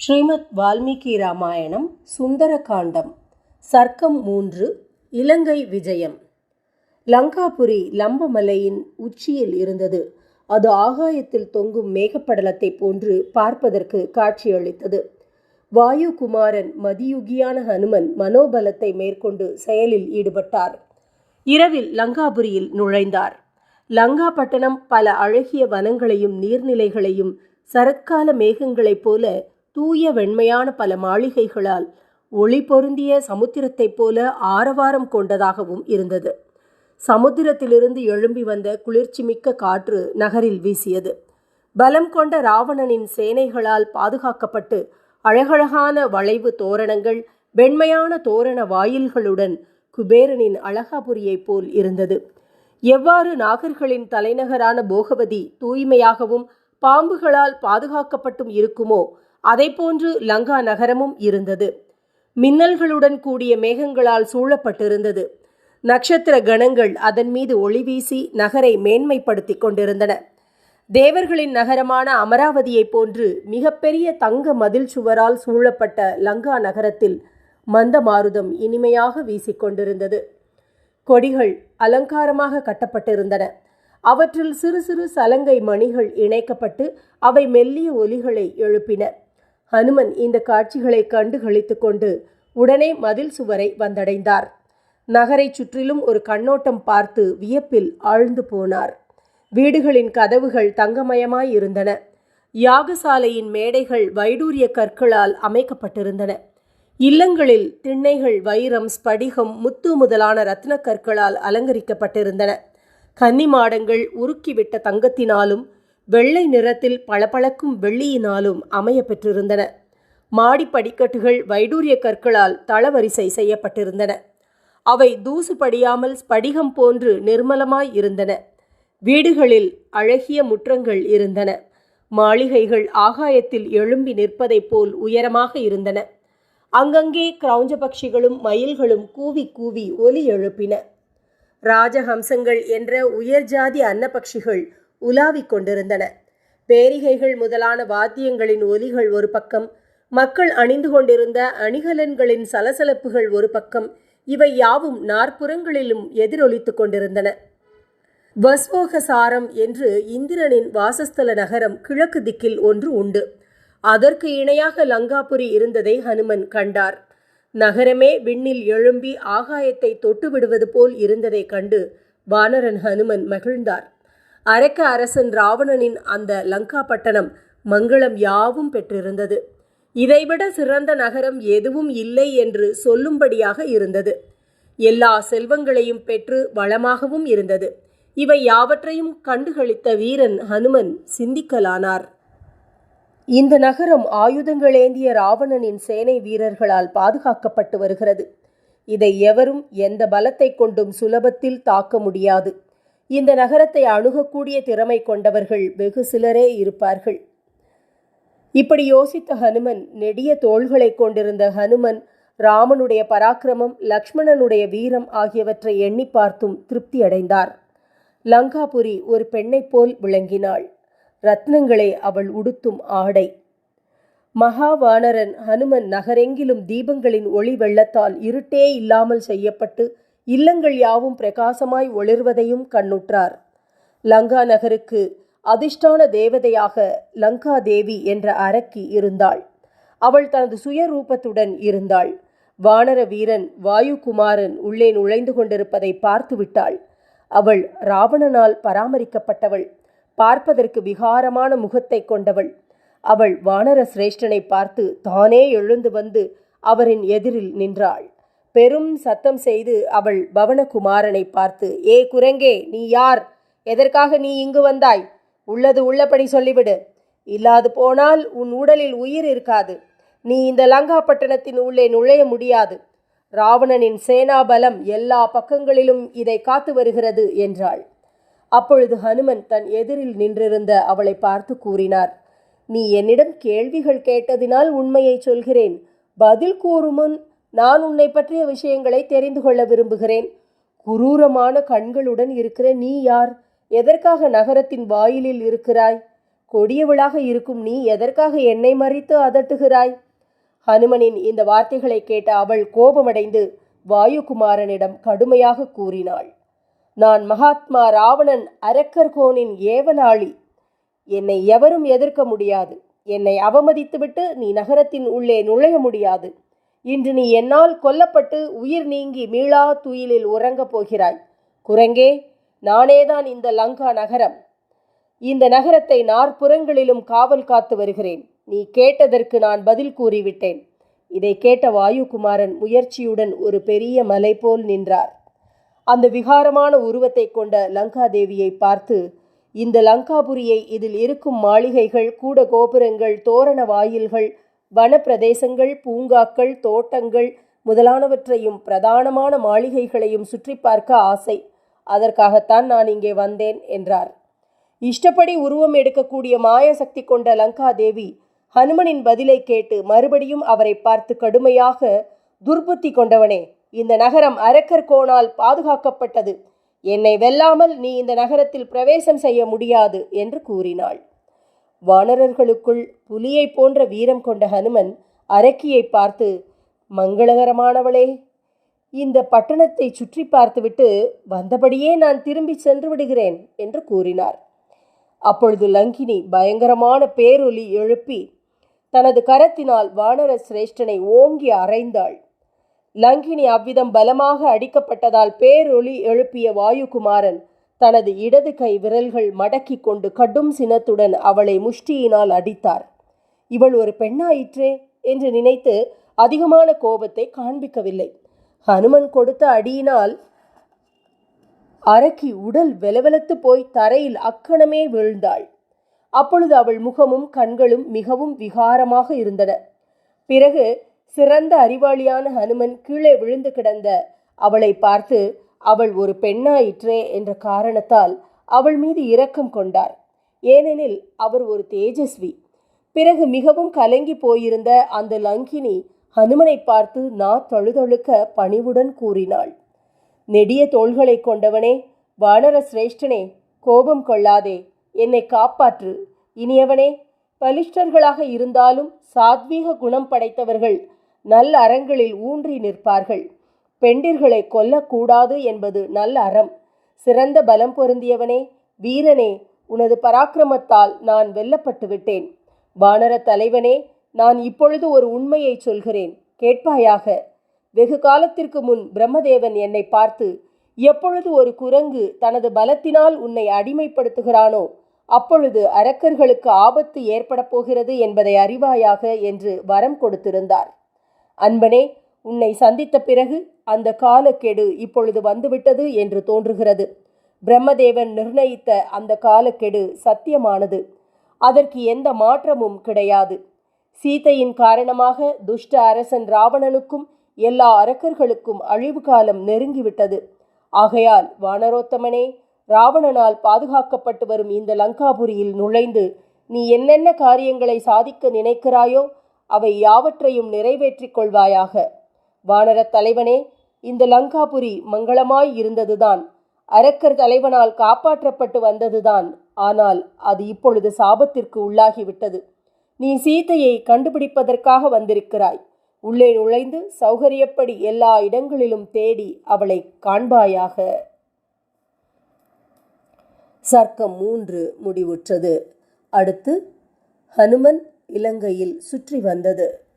ஸ்ரீமத் வால்மீகி ராமாயணம் சுந்தரகாண்டம் சர்க்கம் மூன்று இலங்கை விஜயம். லங்காபுரி லம்பமலையின் உச்சியில் இருந்தது. அது ஆகாயத்தில் தொங்கும் மேகப்படலத்தைப் போன்று பார்ப்பதற்கு காட்சியளித்தது. வாயுகுமாரன் மதியுகியான ஹனுமன் மனோபலத்தை மேற்கொண்டு செயலில் ஈடுபட்டார். இரவில் லங்காபுரியில் நுழைந்தார். லங்கா பட்டணம் பல அழகிய வனங்களையும் நீர்நிலைகளையும் சரத்கால மேகங்களைப் போல தூய வெண்மையான பல மாளிகைகளால் ஒளி பொருந்திய சமுத்திரத்தைப் போல ஆரவாரம் கொண்டதாகவும் இருந்தது. சமுத்திரத்திலிருந்து எழும்பி வந்த குளிர்ச்சிமிக்க காற்று நகரில் வீசியது. பலம் கொண்ட ராவணனின் சேனைகளால் பாதுகாக்கப்பட்டு அழகழகான வளைவு தோரணங்கள் வெண்மையான தோரண வாயில்களுடன் குபேரனின் அழகாபுரியைப் போல் இருந்தது. எவ்வாறு நாகர்களின் தலைநகரான போகவதி தூய்மையாகவும் பாம்புகளால் பாதுகாக்கப்பட்டும் இருக்குமோ அதைப்போன்று லங்கா நகரமும் இருந்தது. மின்னல்களுடன் கூடிய மேகங்களால் சூழப்பட்டிருந்தது. நட்சத்திர கணங்கள் அதன் மீது ஒளி வீசி நகரை மேன்மைப்படுத்தி கொண்டிருந்தன. தேவர்களின் நகரமான அமராவதியைப் போன்று மிகப்பெரிய தங்க மதில் சுவரால் சூழப்பட்ட லங்கா நகரத்தில் மந்த மாருதம் இனிமையாக வீசிக்கொண்டிருந்தது கொடிகள் அலங்காரமாக கட்டப்பட்டிருந்தன. அவற்றில் சிறு சிறு சலங்கை மணிகள் இணைக்கப்பட்டு அவை மெல்லிய ஒலிகளை எழுப்பின. ஹனுமன் இந்த காட்சிகளை கண்டு களித்து கொண்டு உடனே மதில் சுவரை வந்தடைந்தார். நகரைச் சுற்றிலும் ஒரு கண்ணோட்டம் பார்த்து வியப்பில் ஆழ்ந்து போனார். வீடுகளின் கதவுகள் தங்கமயமாய் இருந்தன. யாகசாலையின் மேடைகள் வைடூரிய கற்களால் அமைக்கப்பட்டிருந்தன. இல்லங்களில் திண்ணைகள் வைரம் ஸ்படிகம் முத்து முதலான ரத்ன கற்களால் அலங்கரிக்கப்பட்டிருந்தன. கன்னிமாடங்கள் உருக்கிவிட்ட தங்கத்தினாலும் வெள்ளை நிறத்தில் பளபளக்கும் வெள்ளியினாலும் அமைய பெற்றிருந்தன. மாடி படிக்கட்டுகள் வைடூரிய கற்களால் தளவரிசை செய்யப்பட்டிருந்தன. அவை தூசு படியாமல் ஸ்படிகம் போன்று நிர்மலமாய் இருந்தன. வீடுகளில் அழகிய முற்றங்கள் இருந்தன. மாளிகைகள் ஆகாயத்தில் எழும்பி நிற்பதைப் போல் உயரமாக இருந்தன. அங்கங்கே கிரௌஞ்ச பட்சிகளும் மயில்களும் கூவி கூவி ஒலி எழுப்பின. ராஜஹம்சங்கள் என்ற உயர்ஜாதி அன்னபக்ஷிகள் உலாவிக் கொண்டிருந்தன. பேரிகைகள் முதலான வாத்தியங்களின் ஒலிகள் ஒரு பக்கம் மக்கள் அணிந்து கொண்டிருந்த அணிகலன்களின் சலசலப்புகள் ஒரு பக்கம் இவை யாவும் நாற்புறங்களிலும் எதிரொலித்துக் கொண்டிருந்தன. வஸ்வோகசாரம் என்று இந்திரனின் வாசஸ்தல நகரம் கிழக்கு திக்கில் ஒன்று உண்டு. அதற்கு இணையாக லங்காபுரி இருந்ததை ஹனுமன் கண்டார். நகரமே விண்ணில் எழும்பி ஆகாயத்தை தொட்டு விடுவது போல் இருந்ததை கண்டு வானரன் ஹனுமன் மகிழ்ந்தார். அரக்க அரசன் ராவணனின் அந்த லங்கா பட்டணம் மங்களம் யாவும் பெற்றிருந்தது. இதைவிட சிறந்த நகரம் எதுவும் இல்லை என்று சொல்லும்படியாக இருந்தது. எல்லா செல்வங்களையும் பெற்று வளமாகவும் இருந்தது. இவை யாவற்றையும் கண்டுகளித்த வீரன் ஹனுமன் சிந்திக்கலானார். இந்த நகரம் ஆயுதங்களேந்திய ராவணனின் சேனை வீரர்களால் பாதுகாக்கப்பட்டு வருகிறது. இதை எவரும் எந்த பலத்தை கொண்டும் சுலபத்தில் தாக்க முடியாது. இந்த நகரத்தை அணுகக்கூடிய திறமை கொண்டவர்கள் வெகு சிலரே இருப்பார்கள். இப்படி யோசித்த ஹனுமன் நெடிய தோள்களை கொண்டிருந்த ஹனுமன் ராமனுடைய பராக்கிரமம் லக்ஷ்மணனுடைய வீரம் ஆகியவற்றை எண்ணி பார்த்தும் திருப்தி அடைந்தார். லங்காபுரி ஒரு பெண்ணைப் போல் விளங்கினாள். ரத்னங்களே அவள் உடுத்தும் ஆடை. மகாவானரன் ஹனுமன் நகரெங்கிலும் தீபங்களின் ஒளி வெள்ளத்தால் இருட்டே இல்லாமல் செய்யப்பட்டு இல்லங்கள் யாவும் பிரகாசமாய் ஒளிர்வதையும் கண்ணுற்றார். லங்கா நகருக்கு அதிர்ஷ்டான தேவதையாக லங்கா தேவி என்ற அரக்கி இருந்தாள். அவள் தனது சுயரூபத்துடன் இருந்தாள். வானர வீரன் வாயுகுமாரன் உள்ளே நுழைந்து கொண்டிருப்பதை பார்த்து விட்டாள். அவள் ராவணனால் பராமரிக்கப்பட்டவள். பார்ப்பதற்கு விகாரமான முகத்தை கொண்டவள். அவள் வானர சிரேஷ்டனை பார்த்து தானே எழுந்து வந்து அவரின் எதிரில் நின்றாள். பெரும் சத்தம் செய்து அவள் பவனகுமாரனை பார்த்து ஏ குரங்கே நீ யார்? எதற்காக நீ இங்கு வந்தாய்? உள்ளது உள்ளபடி சொல்லிவிடு. இல்லாது போனால் உன் உடலில் உயிர் இருக்காது. நீ இந்த லங்கா பட்டணத்தின் உள்ளே நுழைய முடியாது. ராவணனின் சேனாபலம் எல்லா பக்கங்களிலும் இதை காத்து வருகிறது என்றாள். அப்பொழுது ஹனுமன் தன் எதிரில் நின்றிருந்த அவளை பார்த்து கூறினார் நீ என்னிடம் கேள்விகள் கேட்டதினால் உண்மையை சொல்கிறேன். பதில் கூறுமுன் நான் உன்னை பற்றிய விஷயங்களை தெரிந்து கொள்ள விரும்புகிறேன். குரூரமான கண்களுடன் இருக்கிற நீ யார்? எதற்காக நகரத்தின் வாயிலில் இருக்கிறாய்? கொடியவளாக இருக்கும் நீ எதற்காக என்னை மறித்து அதட்டுகிறாய்? ஹனுமனின் இந்த வார்த்தைகளை கேட்ட அவள் கோபமடைந்து வாயுகுமாரனிடம் கடுமையாக கூறினாள். நான் மகாத்மா ராவணன் அரக்கர்கோனின் ஏவலாளி. என்னை எவரும் எதிர்க்க முடியாது. என்னை அவமதித்துவிட்டு நீ நகரத்தின் உள்ளே நுழைய முடியாது. இன்று நீ என்னால் கொல்லப்பட்டு உயிர் நீங்கி மீளா துயிலில் உறங்கப் போகிறாய். குரங்கே நானேதான் இந்த லங்கா நகரம். இந்த நகரத்தை நாற்புறங்களிலும் காவல் காத்து வருகிறேன். நீ கேட்டதற்கு நான் பதில் கூறிவிட்டேன். இதை கேட்ட வாயுகுமாரன் முயற்சியுடன் ஒரு பெரிய மலை போல் நின்றார். அந்த விகாரமான உருவத்தை கொண்ட லங்காதேவியை பார்த்து இந்த லங்காபுரியை இதில் இருக்கும் மாளிகைகள் கூட கோபுரங்கள் தோரண வாயில்கள் வனப்பிரதேசங்கள் பூங்காக்கள் தோட்டங்கள் முதலானவற்றையும் பிரதானமான மாளிகைகளையும் சுற்றி பார்க்க ஆசை. அதற்காகத்தான் நான் இங்கே வந்தேன் என்றார். இஷ்டப்படி உருவம் எடுக்கக்கூடிய மாயசக்தி கொண்ட லங்காதேவி ஹனுமனின் பதிலை கேட்டு மறுபடியும் அவரை பார்த்து கடுமையாக துர்புத்தி கொண்டவனே இந்த நகரம் அரக்கர் கோணால் பாதுகாக்கப்பட்டது. என்னை வெல்லாமல் நீ இந்த நகரத்தில் பிரவேசம் செய்ய முடியாது என்று கூறினாள். வானரர்களுக்குள் புலியைப் போன்ற வீரம் கொண்ட ஹனுமன் அரக்கியை பார்த்து மங்களகரமானவளே இந்த பட்டணத்தை சுற்றி பார்த்துவிட்டு வந்தபடியே நான் திரும்பி சென்று விடுகிறேன் என்று கூறினார். அப்பொழுது லங்கினி பயங்கரமான பேரொலி எழுப்பி தனது கரத்தினால் வானர சிரேஷ்டனை ஓங்கி அறைந்தாள். லங்கினி அவ்விதம் பலமாக அடிக்கப்பட்டதால் பேரொலி எழுப்பிய வாயுகுமாரன் தனது இடது கை விரல்கள் மடக்கி கொண்டு கடும் சினத்துடன் அவளை முஷ்டியினால் அடித்தார். இவள் ஒரு பெண்ணாயிற்றே என்று நினைத்து அதிகமான கோபத்தை காண்பிக்கவில்லை. ஹனுமன் கொடுத்த அடியினால் அரக்கி உடல் வெலவெலத்து போய் தரையில் அக்கணமே வீழ்ந்தாள். அப்பொழுது அவள் முகமும் கண்களும் மிகவும் விகாரமாக இருந்தன. பிறகு சிறந்த அறிவாளியான ஹனுமன் கீழே விழுந்து கிடந்த அவளை பார்த்து அவள் ஒரு பெண்ணாயிற்றே என்ற காரணத்தால் அவள் மீது இரக்கம் கொண்டார். ஏனெனில் அவர் ஒரு தேஜஸ்வி. பிறகு மிகவும் கலங்கி போயிருந்த அந்த லங்கினி ஹனுமனை பார்த்து நா தொழுதொழுக்க பணிவுடன் கூறினாள். நெடிய தோள்களை கொண்டவனே வானர சிரேஷ்டனே கோபம் கொள்ளாதே என்னை காப்பாற்று. இனியவனே பலிஷ்டர்களாக இருந்தாலும் சாத்வீக குணம் படைத்தவர்கள் நல்ல அறங்களில் ஊன்றி நிற்பார்கள். பெண்டிர்களை கொல்லக்கூடாது என்பது நல்ல அறம். சிறந்த பலம் பொருந்தியவனே வீரனே உனது பராக்கிரமத்தால் நான் வெல்லப்பட்டு விட்டேன். வானர தலைவனே நான் இப்பொழுது ஒரு உண்மையை சொல்கிறேன். கேட்பாயாக வெகு காலத்திற்கு முன் பிரம்மதேவன் என்னை பார்த்து எப்பொழுது ஒரு குரங்கு தனது பலத்தினால் உன்னை அடிமைப்படுத்துகிறானோ அப்பொழுது அரக்கர்களுக்கு ஆபத்து ஏற்படப் போகிறது என்பதை அறிவாயாக என்று வரம் கொடுத்திருந்தார். அன்பனே உன்னை சந்தித்த பிறகு அந்த காலக்கெடு இப்பொழுது வந்துவிட்டது என்று தோன்றுகிறது. பிரம்மதேவன் நிர்ணயித்த அந்த காலக்கெடு சத்தியமானது. அதற்கு எந்த மாற்றமும் கிடையாது. சீதையின் காரணமாக துஷ்ட அரசன் ராவணனுக்கும் எல்லா அரக்கர்களுக்கும் அழிவு காலம் நெருங்கிவிட்டது. ஆகையால் வானரோத்தமனே ராவணனால் பாதுகாக்கப்பட்டு வரும் இந்த லங்காபுரியில் நுழைந்து நீ என்னென்ன காரியங்களை சாதிக்க நினைக்கிறாயோ அவை யாவற்றையும் நிறைவேற்றிக் கொள்வாயாக. வானரத் தலைவனே இந்த லங்காபுரி மங்களமாய் இருந்ததுதான். அரக்கர் தலைவனால் காப்பாற்றப்பட்டு வந்ததுதான். ஆனால் அது இப்பொழுது சாபத்திற்கு உள்ளாகிவிட்டது. நீ சீதையை கண்டுபிடிப்பதற்காக வந்திருக்கிறாய். உள்ளே நுழைந்து சௌகரியப்படி எல்லா இடங்களிலும் தேடி அவளை காண்பாயாக. சர்க்கம் மூன்று முடிவுற்றது. அடுத்து ஹனுமன் இலங்கையில் சுற்றி வந்தது.